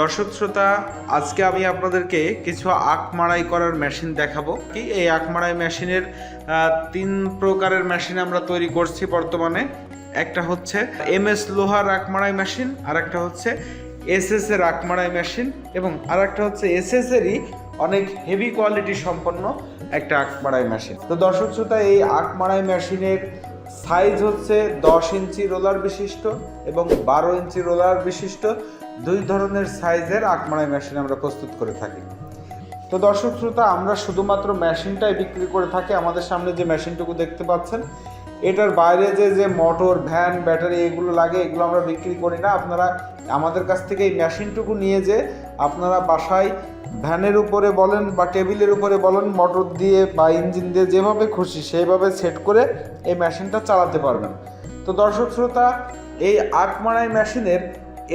দর্শক শ্রোতা, আজকে আমি আপনাদেরকে কিছু আখ মাড়াই করার মেশিন দেখাবো। কি এই আখ মাড়াই মেশিনের তিন প্রকারের মেশিন আমরা তৈরি করছি বর্তমানে। একটা হচ্ছে এম এস লোহার আখ মাড়াই মেশিন আর একটা হচ্ছে এস এস এর আখ মাড়াই মেশিন এবং আর একটা হচ্ছে এস এস এরই অনেক হেভি কোয়ালিটি সম্পন্ন একটা আখ মাড়াই মেশিন তো দর্শক শ্রোতা, এই আখ মাড়াই মেশিনের সাইজ হচ্ছে দশ ইঞ্চি রোলার বিশিষ্ট এবং বারো ইঞ্চি রোলার বিশিষ্ট। দুই ধরনের সাইজের আখমারাই মেশিন আমরা প্রস্তুত করে থাকি। তো দর্শক শ্রোতা, আমরা শুধুমাত্র মেশিনটাই বিক্রি করে থাকি। আমাদের সামনে যে মেশিনটুকু দেখতে পাচ্ছেন এটার বাইরে যে যে মোটর, ভ্যান, ব্যাটারি এগুলো লাগে, এগুলো আমরা বিক্রি করি না। আপনারা আমাদের কাছ থেকে এই মেশিনটুকু নিয়ে যে আপনারা বাসায় ভ্যানের উপরে বলেন বা টেবিলের উপরে বলেন, মোটর দিয়ে বা ইঞ্জিন দিয়ে যেভাবে খুশি সেইভাবে সেট করে এই মেশিনটা চালাতে পারবেন। তো দর্শক শ্রোতা, এই আখমারাই মেশিনের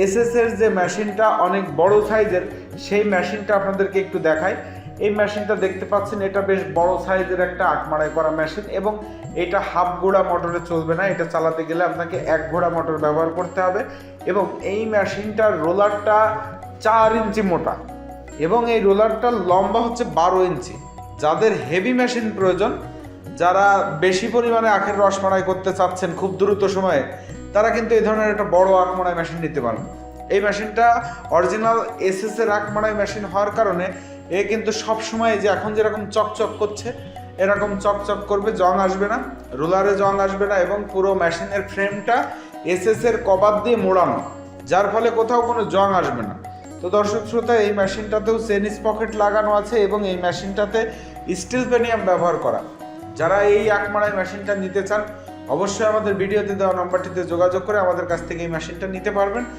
এসএস এর যে মেশিনটা অনেক বড় সাইজের, সেই মেশিনটা আপনাদেরকে একটু দেখাই। এই মেশিনটা দেখতে পাচ্ছেন, এটা বেশ বড় সাইজের একটা আখমারাই করা মেশিন এবং এটা হাফ ঘোড়া মোটরে চলবে না, এটা চালাতে গেলে আপনাকে এক ঘোড়া মোটর ব্যবহার করতে হবে এবং এই মেশিনটার রোলারটা চার ইঞ্চি মোটা এবং এই রোলারটার লম্বা হচ্ছে বারো ইঞ্চি। যাদের হেভি মেশিন প্রয়োজন, যারা বেশি পরিমাণে আখের রস মাড়াই করতে চাচ্ছেন খুব দ্রুত সময়ে, তারা কিন্তু এই ধরনের একটা বড় আখ মাড়াই মেশিন নিতে পারেন এই মেশিনটা অরিজিনাল এসএস এর আখ মাড়াই মেশিন হওয়ার কারণে এ কিন্তু সব সময় যে এখন যেরকম চকচক করছে, এরকম চকচক করবে, জং আসবে না, রোলারে জং আসবে না এবং পুরো মেশিনের ফ্রেমটা এসএস এর কভার দিয়ে মোড়ানো, যার ফলে কোথাও কোনো জং আসবে না। তো দর্শক শ্রোতা, এই মেশিনটাতেও চেনিস পকেট লাগানো আছে এবং এই মেশিনটাতে স্টিল পেনিয়াম ব্যবহার করা। যারা এই আখমারাই মেশিনটা নিতে চান, অবশ্যই আমাদের ভিডিওতে দেওয়া নাম্বারটিতে যোগাযোগ করে আমাদের কাছ থেকে এই মেশিনটা নিতে পারবেন।